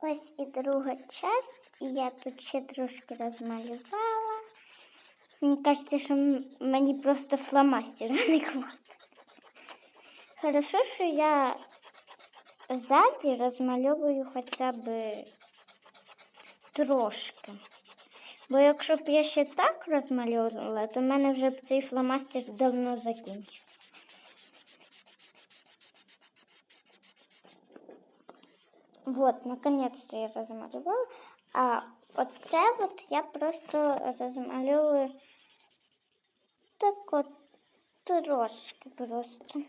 Ось і друга часть, і я тут ще трошки розмалювала. Мені кажеться, що мені просто фломастер не хватить. Хорошо, що я ззаді розмальовую хоча б трошки. Бо якщо б я ще так розмальовувала, то в мене вже б цей фломастер давно закінчився. Вот, наконец-то я размалевала. А вот це вот я просто розмальовую так от трошки просто.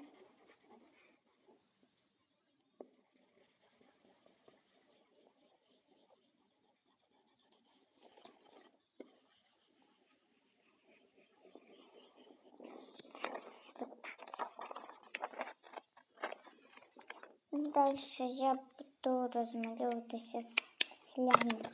Дальше я буду розмальовувати сейчас глянь.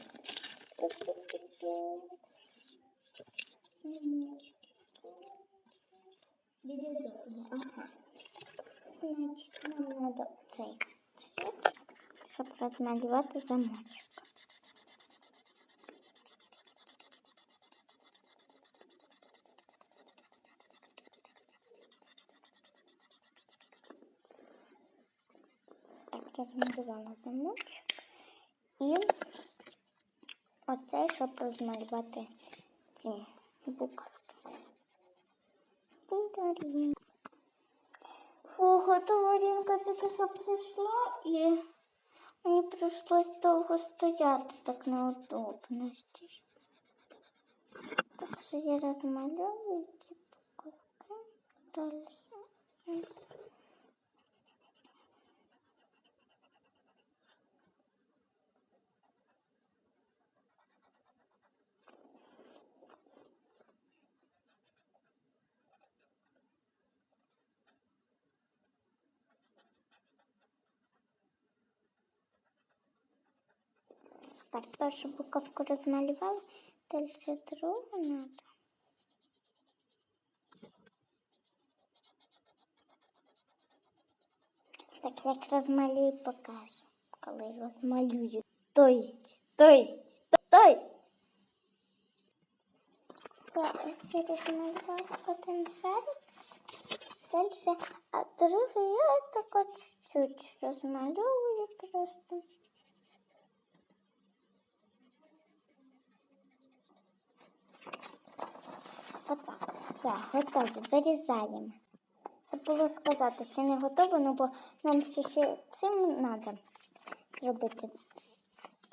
Значить, нам треба цей цвет, щоб розмалювати замочок. Так, я змалювала замочок. І оце, щоб розмалювати ці буковки. Тинь-тарін. Фу, готова рінка тільки що прийшла і мені прийшлось довго стояти так неудобно здесь. Так що я розмальовую ці буковки. Далі. Так, першу буковку розмалювала, далі другу надо. Так, як розмалюю, покажу, коли розмалюю. То есть, то есть, то есть. Я розмалювала один шарик. Дальше, а другий я так от чуть-чуть розмальовую просто. Отак, все, готово, вирізаємо. Забула сказати, що не готово, ну бо нам ще, ще цим треба зробити.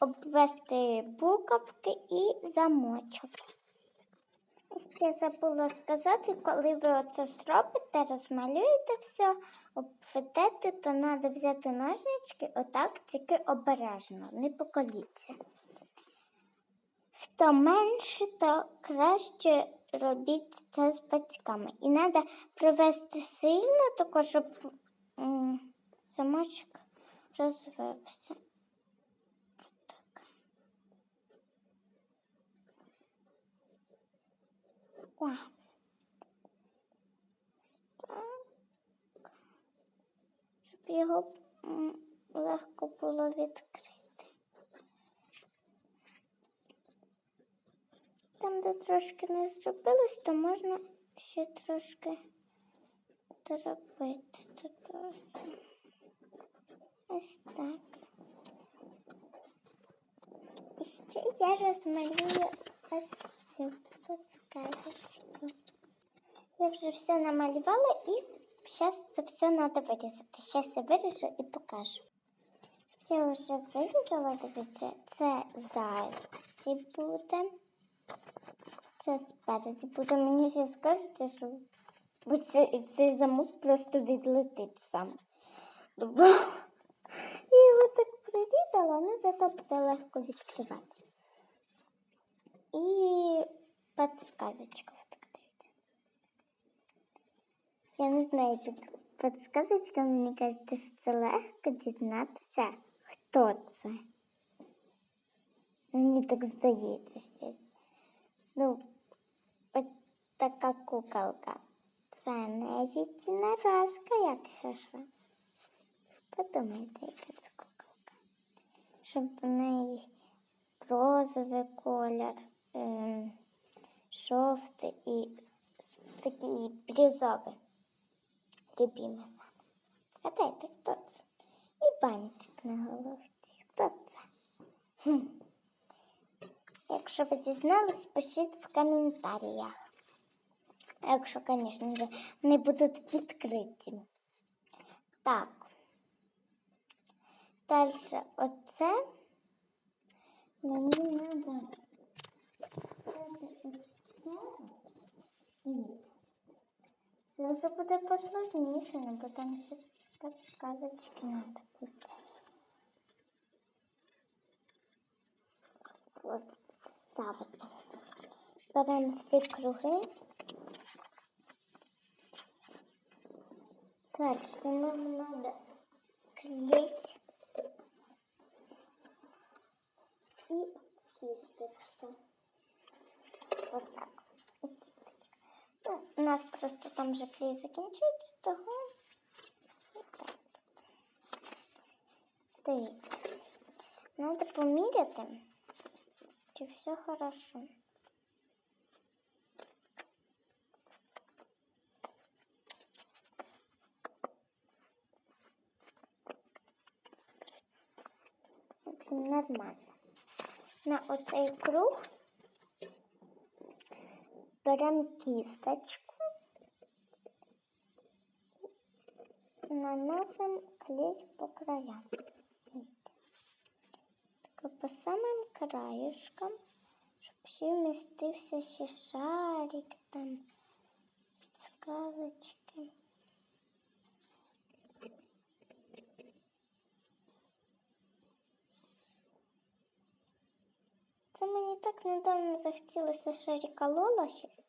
Обвести буковки і замочок. Я забула сказати, коли ви оце зробите, розмалюєте все, обведете, то треба взяти ножнички, отак, тільки обережно, не поколіться. Хто менше, то краще робіть це з батьками. І треба провести сильно, тако, щоб замочок розвився. Щоб його легко було відкрити. Там, де трошки не зробилось, то можна ще трошки доробити. Тут ось. Так. І ще я розмалюю ось цю подсказочку. Я вже все намалювала і зараз це все треба вирізати. Зараз я виріжу і покажу. Я вже вирізала, дивіться, це зайці буде. Це спереді буде. Мені ще скажете, що бо це, цей замок просто відлетить сам. Бо я його так прирізала, але зато буде легко відкривати. І так дивіться. Я не знаю, під підсказочка, мені кажеться, що це легко дізнатися, хто це. Мені так здається щось. Ну, така куколка. Це не життєнарожка, якщо що. Подумайте, яка це куколка. щоб в неї розовий колір, е, жовтий і такий бірюзовий. Любимий саме. Гадайте, хто це? І бантик на головці. Хто це? Хм. Якщо ви дізнались, пишіть в коментарях. Якщо, звісно не будуть відкриті. Так. Далі оце мені треба. Це вже буде посложніше, ну, бо там ще підказочки треба буде. От, Ставити. Беремо всі круги. Дальше нам надо клеить и кисточка. Вот так. И кисточка. Ну, у нас просто там же клей закінчується, того вот так. Дивіться. Надо поміряти, чи все хорошо. Нормально. На оцей круг беремо кісточку, наносимо клей по краям. По самим краєшкам, щоб ще вмістився ще шарик, там підсказочки. Це мені так недавно захотілося шарика Лола щось.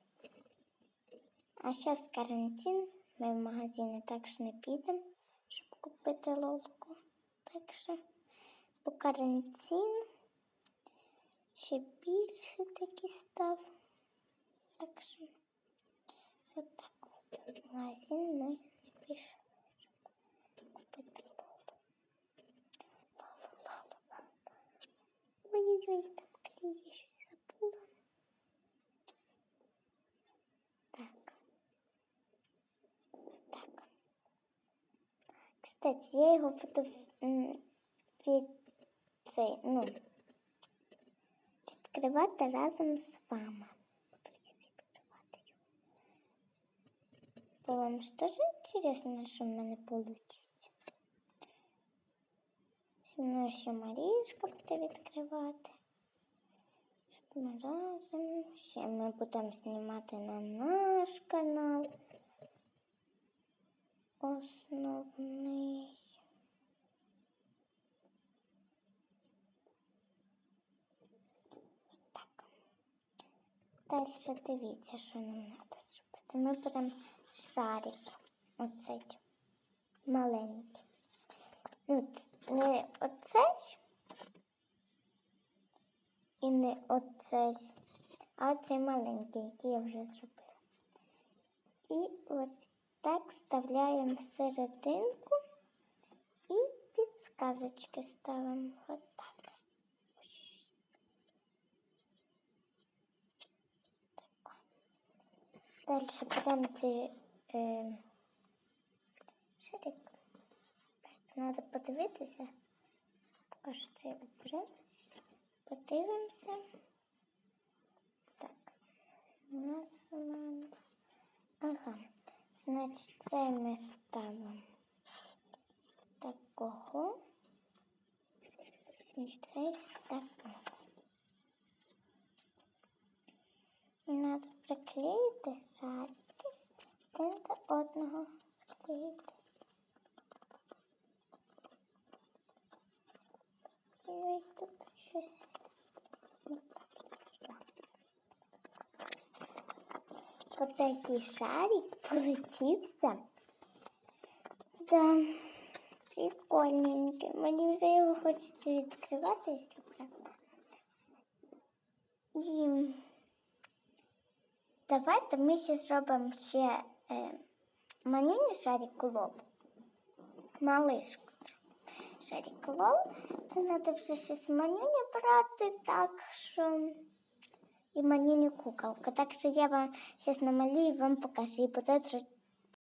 А зараз карантин. Ми в магазини також не підемо, щоб купити лолку. Так що по карантин ще більше такі став. Так що отак от в магазин ми пішли, щоб купити лолу, лолу. Ой-ой-ой, клеє щось забула. Так. Так. Кстати, я його буду від ну, відкривати разом з вами. Буду я відкривати його. Бо вам ж теж інтересно, що в мене вийде. Зі мною ще Марішка буде відкривати. Разом. Ще ми будемо знімати на наш канал. Основний. Так. Далі дивіться, що нам треба зробити. Ми беремо шарик. Оцей маленький. Ну, оцей і не оцей, а оцей маленький, який я вже зробила. І от так вставляємо всерединку і підсказочки ставимо. От так. Далі беремо ці е. Так, треба подивитися. Поки що це беремо. Подивимося. Так. У нас мама. Ага. Значить, це ми ставимо такого. І цей такого. Треба приклеїти шарики один до одного склеїти. І ось тут щось. Ось такий шарик получився. Да, прикольненький. Мені вже його хочеться відкривати, якщо правда. І давайте ми ще зробимо ще е, манюню шарик лоб. Малишку. Шарик Лол. Це треба вже щось манюня брати, так що. І манюню куколка. Так що я вам зараз намалюю і вам покажу. І буде